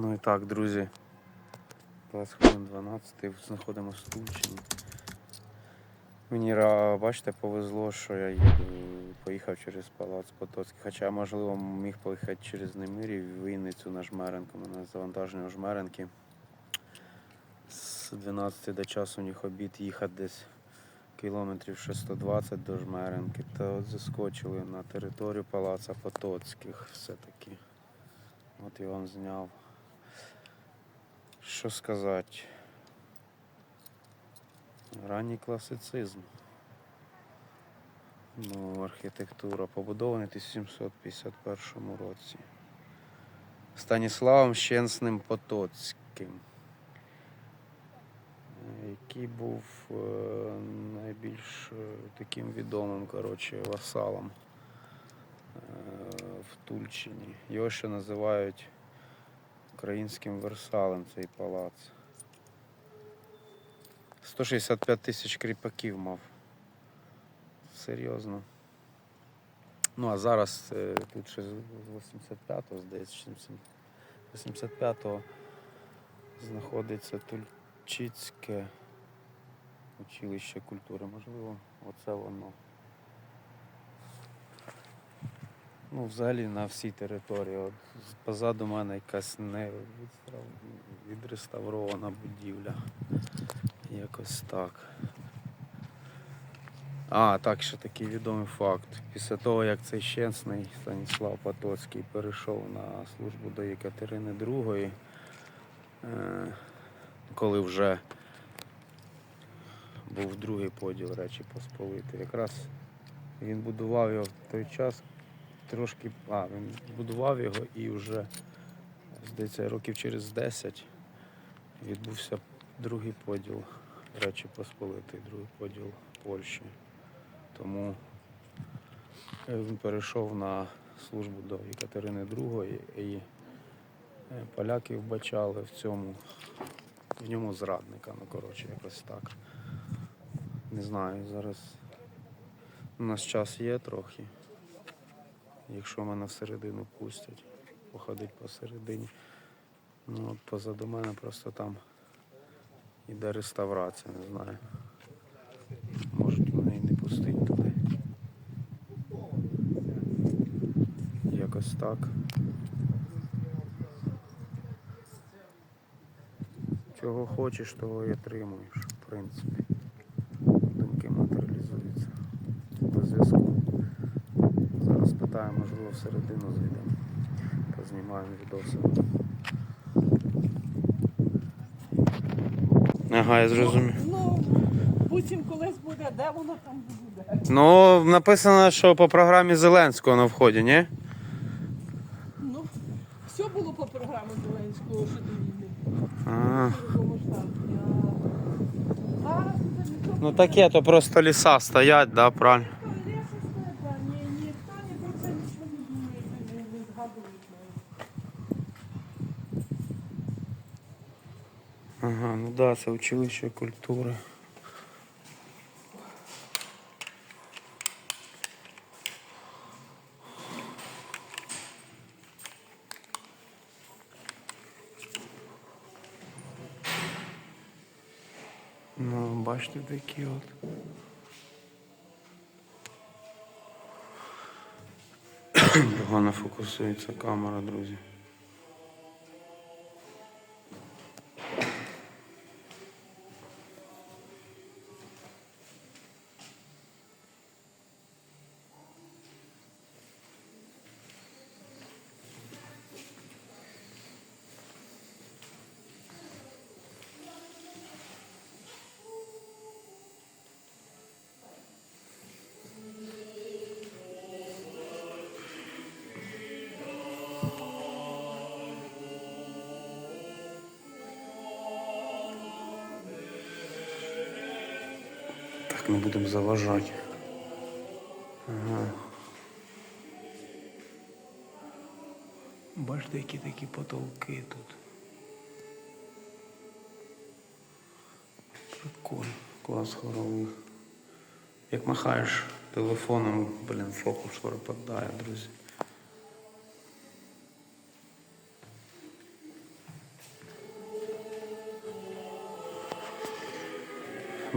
Ну і так, друзі. 20 хвилин 12 знаходимося в Тульчині. Мені бачите, повезло, що я поїхав через Палац Потоцький. Хоча, можливо, міг поїхати через Немирів, Вінницю на Жмеренку. У мене завантаження Жмеренки. З 12 до часу у них обід їхати десь кілометрів 620 до Жмеренки. Та от заскочили на територію Палаца Потоцьких все-таки. От я вам зняв. Що сказати? Ранній класицизм. Ну, архітектура побудований в 1751 році. Станіславом Щенсним Потоцьким, який був е, найбільш е, таким відомим коротше, васалом е, в Тульчині. Його ще називають українським Версалем цей палац. 165 тисяч кріпаків мав. Серйозно. Ну а зараз е, тут ще з 85-го, здається, 85-го знаходиться Тульчицьке училище культури. Можливо, оце воно. Ну, взагалі на всій території. От позаду мене якась не відреставрована будівля. Якось так. А, так, ще такий відомий факт. Після того, як цей щенсний Станіслав Потоцький перейшов на службу до Екатерини II, е, коли вже був другий поділ Речі Посполити, якраз він будував його в той час трошки. А, він будував його і вже, здається, років через 10 відбувся другий поділ Речі Посполитої, другий поділ Польщі. Тому е, він перейшов на службу до Екатерини II і е, поляки вбачали в цьому, в ньому зрадника, ну коротше, якось так. Не знаю, зараз у нас час є трохи. Якщо мене всередину пустять, походить посередині. Ну от позаду мене просто там іде реставрація, не знаю. Можуть мене і не пустити туди. Якось так. Чого хочеш, того і отримуєш, в принципі. Думки матеріалізуються. До зв'язку. Зараз можливо, всередину зайдемо. Познімаємо відоси. Ага, я зрозумів. Ну, потім колись буде, де воно там буде. Ну, написано, що по програмі Зеленського на вході, ні? Ну, все було по програмі Зеленського війни. Зараз це ніхто ну таке, то просто ліса стоять, да, правильно. Леса стоїть, да, ні, ніхто ні про це нічого не думає, не, не згадують навіть. Ага, ну да, це училище культури. Ну, бачите такі от. Погано фокусується камера, друзі. Так, не будемо заважати. Ага. Бачите, які такі потолки тут. Прикольно. Клас хорових. Як махаєш телефоном, блін, фокус пропадає, друзі.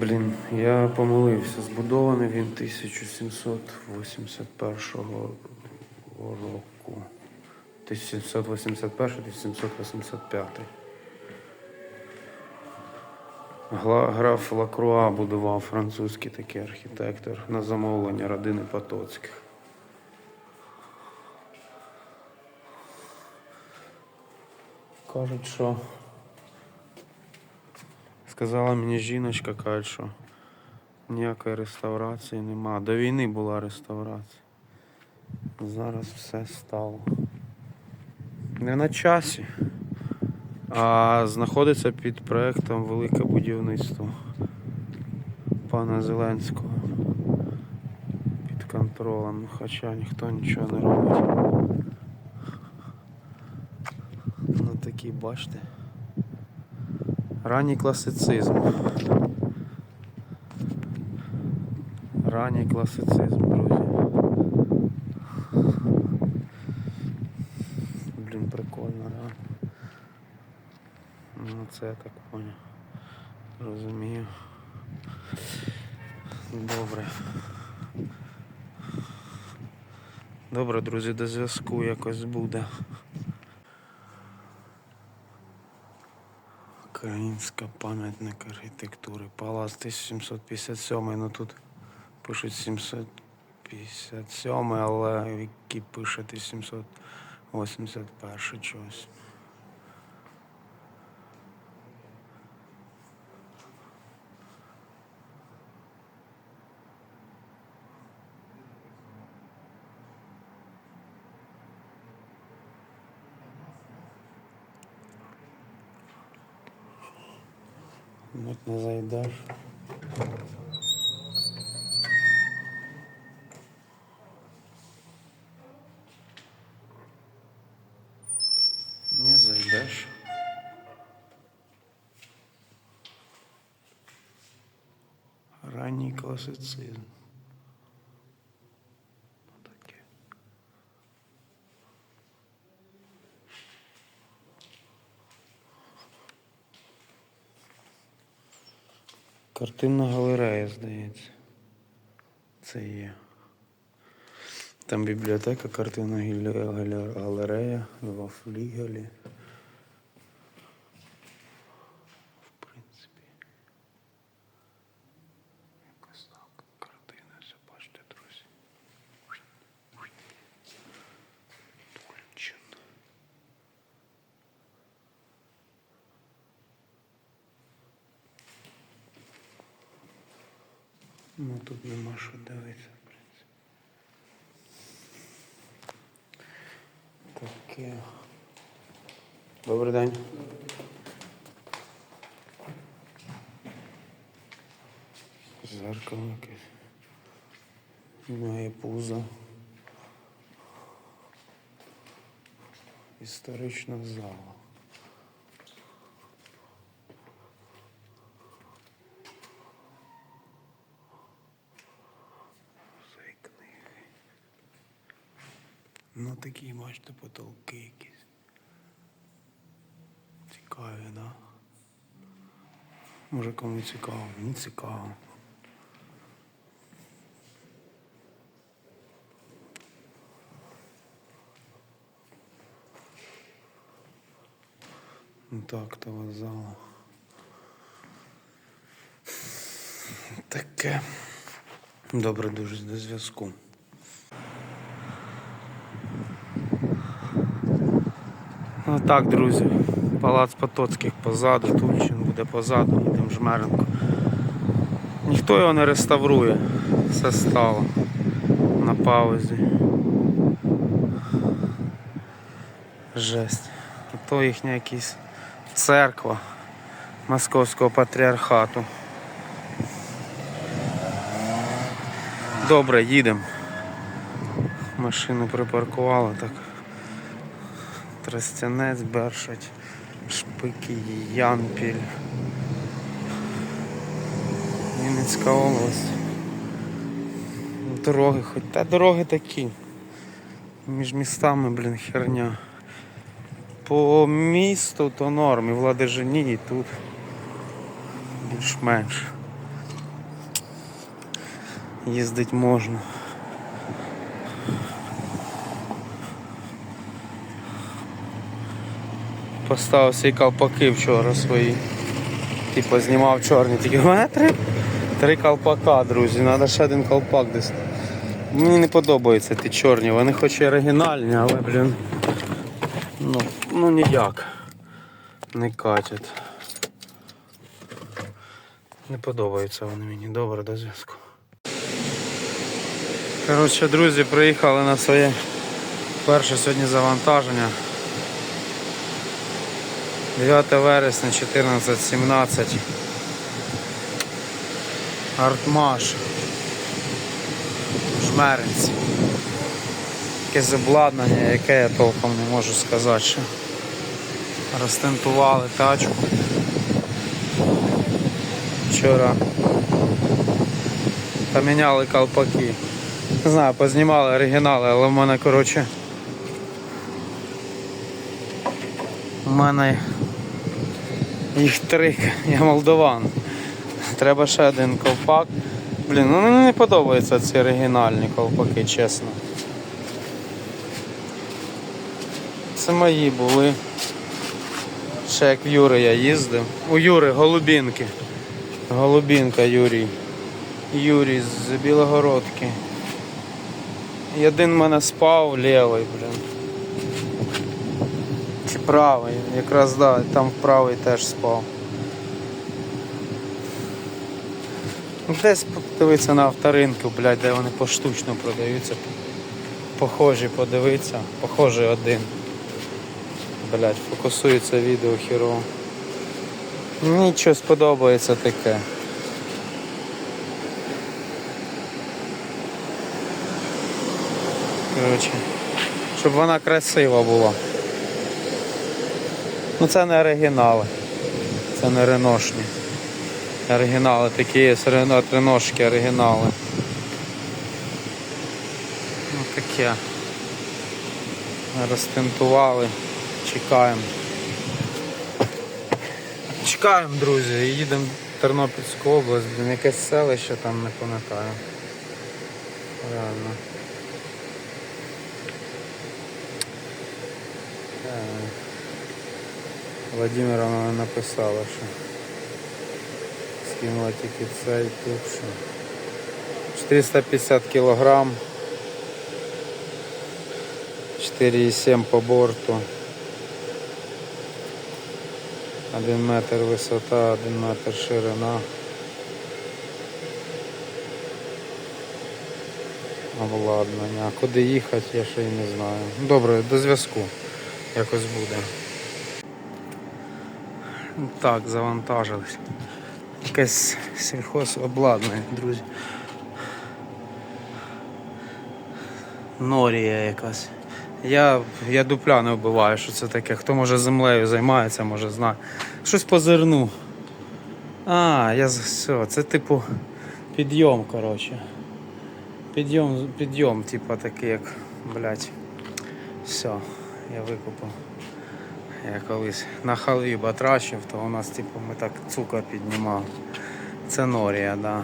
Блін, я помилився. Збудований він 1781 року. 1781-1785. Гла- Граф Лакруа будував французький такий архітектор на замовлення родини Потоцьких. Кажуть, що сказала мені жіночка, каже, що ніякої реставрації нема. До війни була реставрація. Зараз все стало. Не на часі, а знаходиться під проектом Велике будівництво пана Зеленського. Під контролем, хоча ніхто нічого не робить. Ну такі, бачите. Ранній класицизм. Ранній класицизм, друзі. Блін, прикольно, да? Ну це я так понял. Розумію. Добре. Добре, друзі, до зв'язку якось буде. Українська пам'ятник архітектури. Палац 1757, ну тут пишуть 757, але які пише 1781 чогось. От не зайдеш. Не зайдеш. Ранній класицизм. Картинна галерея, здається. Це є. Там бібліотека, картинна гале- гале- галерея, два флігелі. тут нема що дивитися, в принципі. Таке. Добрий день. Зеркало якесь. Має пузо. Історична зала. Такі, бачите, потолки якісь. Цікаві, да? Може кому цікаво, мені цікаво. Ну Так, того зала. Таке. Добре, дуже до зв'язку. Ну так, друзі. Палац Потоцьких позаду, Тульчин буде позаду, їдемо Жмеренко. Ніхто його не реставрує. Все стало на паузі. Жесть. А то їхня якась церква Московського патріархату. Добре, їдемо. Машину припаркували так. Тростянець, Бершать, Шпики, Янпіль. Вінницька область. Дороги хоч. Та дороги такі. Між містами, блін, херня. По місту то норм, і в Ладижині, і тут більш-менш. їздити можна. Поставив свої колпаки вчора свої. Типу знімав чорні. Тільки в мене три, три колпака, друзі. Треба ще один колпак десь. Мені не подобаються ті чорні, вони хоч і оригінальні, але, блін. Ну, ну ніяк. Не катять. Не подобаються вони мені. Добре до зв'язку. Коротше, друзі, приїхали на своє перше сьогодні завантаження. 9 вересня 14.17. Артмаш. Жмеринці. Якесь обладнання, яке я толком не можу сказати. Що. Розтентували тачку. Вчора поміняли колпаки. Не знаю, познімали оригінали, але в мене, коротше. У мене їх три, я молдован. Треба ще один ковпак. Блін, ну мені не подобаються ці оригінальні ковпаки, чесно. Це мої були. Ще як в Юри я їздив. У Юри Голубінки. Голубінка Юрій. Юрій з Білогородки. І один мене спав лівий, блін. Правий, якраз да, там правий теж спав. Ну, Десь подивитися на авторинку, блядь, де вони поштучно продаються. Похожі подивитися, похожий один. Блядь, фокусується відео хірово. Нічого сподобається таке. Коротше, щоб вона красива була. Ну це не оригінали. Це не реношні. Оригінали такі є, реношки оригінали. Ну таке. Розтентували. Чекаємо. Чекаємо, друзі, їдемо в Тернопільську область, блін, якесь селище там не пам'ятаю. Реально. Е, Владимировна написала, що скинула тільки цей тут, що 450 кілограм, 4,7 по борту. 1 метр висота, 1 метр ширина. Обладнання. А куди їхати, я ще й не знаю. Добре, до зв'язку якось буде. Так, завантажились. Якесь сільхозобладнання, друзі. Норія якась. Я, я дупля не вбиваю, що це таке. Хто може землею займається, може знає. Щось по зерну. А, я все, це типу підйом, коротше. Підйом, підйом, типу такий, як, блядь. Все, я викупив. Я колись на халві батрачив, то у нас типу ми так цукор піднімали. Це норія, да.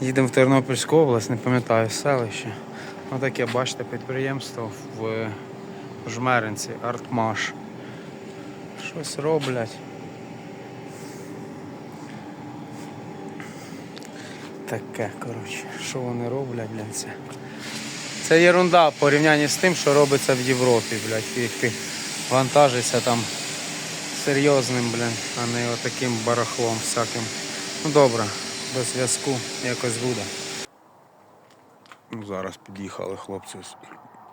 Їдемо в Тернопільську область, не пам'ятаю селище. Отаке, бачите, підприємство в Жмеринці, Артмаш. Щось роблять. Таке, коротше, що вони роблять, блядь, це. Це ерунда в порівнянні з тим, що робиться в Європі, блядь, як ти вантажишся там серйозним, блін, а не отаким барахлом всяким. Ну добре, до зв'язку якось буде. Ну, зараз під'їхали хлопці з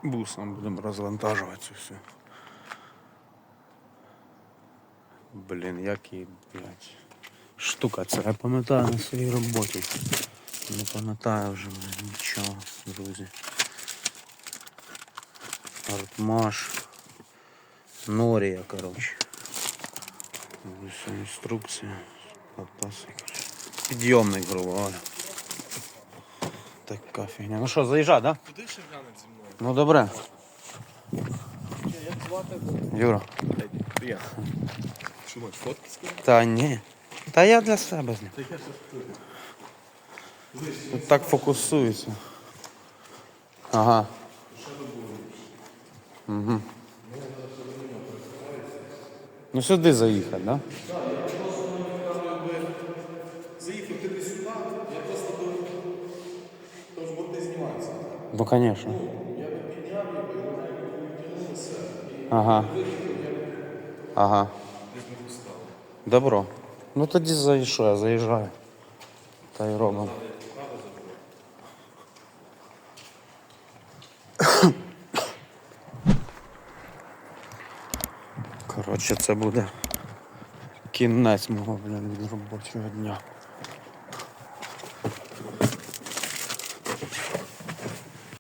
бусом, будемо розвантажувати цю всю. Блін, який, блядь, штука це. Я пам'ятаю на своїй роботі. Не пам'ятаю вже блін, нічого, друзі. Артмаш. Норія, коротше. Ось інструкція. Лопаси, коротше. Підйомник, грубо говоря. Така фігня. Ну що, заїжджай, да? Куди ще глянуть зі мною? Ну добре. Як звати? Юра. Приємно. Що маєш, фотки скинути? Та ні. Та я для себе зняв. Тут так фокусується. Ага. Угу. Ну сюди заїхати, да? Заїхав ти сюди, я просто до тому ж борти знімаються. Ну, звісно. Я би підняв його і вона відтягнулася Ага. Ага. десь не пускала. Добро. Ну тоді заїжджаю, я заїжджаю. Та й робимо. Коротше, це буде кінець мого блін, робочого дня.